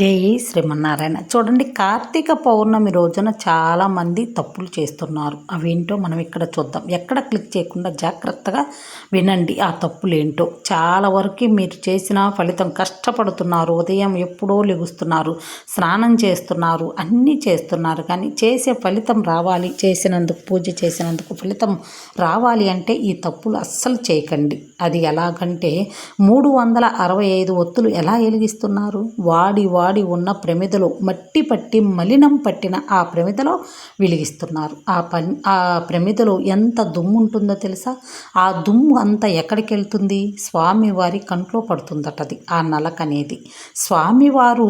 జై శ్రీమన్నారాయణ. చూడండి కార్తీక పౌర్ణమి రోజున చాలామంది తప్పులు చేస్తున్నారు. అవేంటో మనం ఇక్కడ చూద్దాం. ఎక్కడ క్లిక్ చేయకుండా జాగ్రత్తగా వినండి ఆ తప్పులు ఏంటో చాలా వరకు మీరు చేసిన ఫలితం కష్టపడుతున్నారు ఉదయం ఎప్పుడో లెగుస్తున్నారు స్నానం చేస్తున్నారు అన్నీ చేస్తున్నారు. కానీ చేసే ఫలితం రావాలి చేసినందుకు పూజ చేసినందుకు ఫలితం రావాలి అంటే ఈ తప్పులు అస్సలు చేయకండి. అది ఎలాగంటే మూడు వందల అరవై ఐదు ఒత్తులు ఎలా వెలిగిస్తున్నారు? వాడి వాడి వాడి ఉన్న ప్రమిదలో మట్టి పట్టి మలినం పట్టిన ఆ ప్రమిదలో వెలిగిస్తున్నారు. ఆ పని ఆ ప్రమిదలో ఎంత దుమ్ము ఉంటుందో తెలుసా? ఆ దుమ్ము అంతా ఎక్కడికి వెళ్తుంది? స్వామివారి కంట్లో పడుతుందట అది ఆ నలక అనేది. స్వామివారు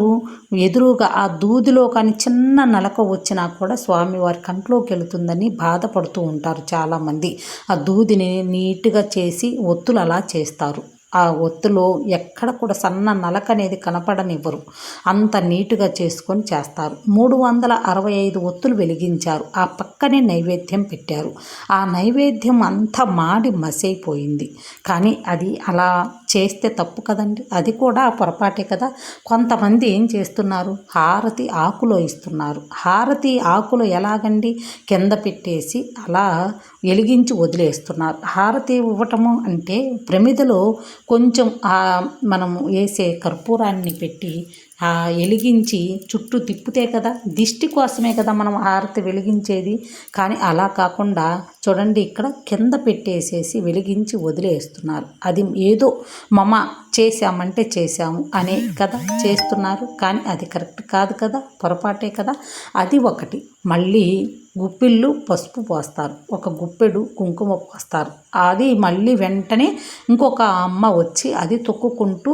ఎదురుగా ఆ దూదిలో కానీ చిన్న నలక వచ్చినా కూడా స్వామివారి కంట్లోకి వెళుతుందని బాధపడుతూ ఉంటారు చాలామంది. ఆ దూదిని నీట్గా చేసి ఒత్తులు అలా చేస్తారు. ఆ ఒత్తులో ఎక్కడ కూడా సన్న నలక అనేది కనపడనివ్వరు. అంత నీటుగా చేసుకొని చేస్తారు. మూడు వందల అరవై ఐదు ఒత్తులు వెలిగించారు. ఆ పక్కనే నైవేద్యం పెట్టారు. ఆ నైవేద్యం అంతా మాడి మసైపోయింది. కానీ అది అలా చేస్తే తప్పు కదండి? అది కూడా పొరపాటే కదా? కొంతమంది ఏం చేస్తున్నారు? హారతి ఆకులో ఇస్తున్నారు. హారతి ఆకులు ఎలాగండి? కింద పెట్టేసి అలా వెలిగించి వదిలేస్తున్నారు. హారతి ఇవ్వటము అంటే ప్రమిదలో కొంచెం మనం వేసే కర్పూరాన్ని పెట్టి వెలిగించి చుట్టూ తిప్పితే కదా దిష్టి కోసమే కదా మనం హారతి వెలిగించేది. కానీ అలా కాకుండా చూడండి ఇక్కడ కింద పెట్టేసేసి వెలిగించి వదిలేస్తున్నారు. అది ఏదో మమ చేశామంటే చేశాము అనే కదా చేస్తున్నారు. కానీ అది కరెక్ట్ కాదు కదా పొరపాటే కదా. అది ఒకటి. మళ్ళీ గుప్పిళ్ళు పసుపు పోస్తారు ఒక గుప్పెడు కుంకుమ పోస్తారు. అది మళ్ళీ వెంటనే ఇంకొక అమ్మ వచ్చి అది తొక్కుకుంటూ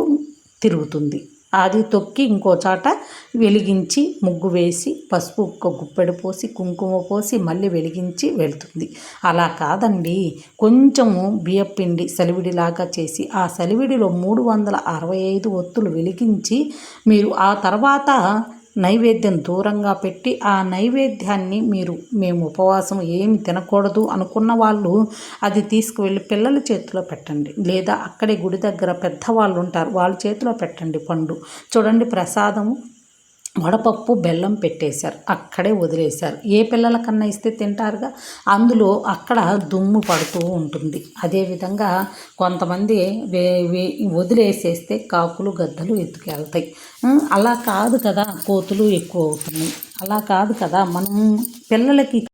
తిరుగుతుంది. అది తొక్కి ఇంకో చాట వెలిగించి ముగ్గు వేసి పసుపు ఒక గుప్పెడు పోసి కుంకుమ పోసి మళ్ళీ వెలిగించి వెళ్తుంది. అలా కాదండి. కొంచెము బియ్యపిండి సలివిడిలాగా చేసి ఆ సలివిడిలో మూడు వందల అరవై ఐదు ఒత్తులు వెలిగించి మీరు ఆ తర్వాత నైవేద్యం దూరంగా పెట్టి ఆ నైవేద్యాన్ని మీరు మేము ఉపవాసం ఏమి తినకూడదు అనుకున్న వాళ్ళు అది తీసుకువెళ్ళి పిల్లల చేతిలో పెట్టండి. లేదా అక్కడే గుడి దగ్గర పెద్దవాళ్ళు ఉంటారు వాళ్ళ చేతిలో పెట్టండి పండు. చూడండి ప్రసాదము. వడపప్పు బెల్లం పెట్టేశారు. అక్కడే వదిలేశారు. ఏ పిల్లలకన్నా ఇస్తే తింటారుగా? అందులో అక్కడ దుమ్ము పడుతూ ఉంటుంది. అదేవిధంగా కొంతమంది వదిలేసేస్తే కాకులు గద్దలు ఎత్తుకెళ్తాయి. అలా కాదు కదా కోతులు ఎక్కువ అవుతున్నాయి. అలా కాదు కదా మనం పిల్లలకి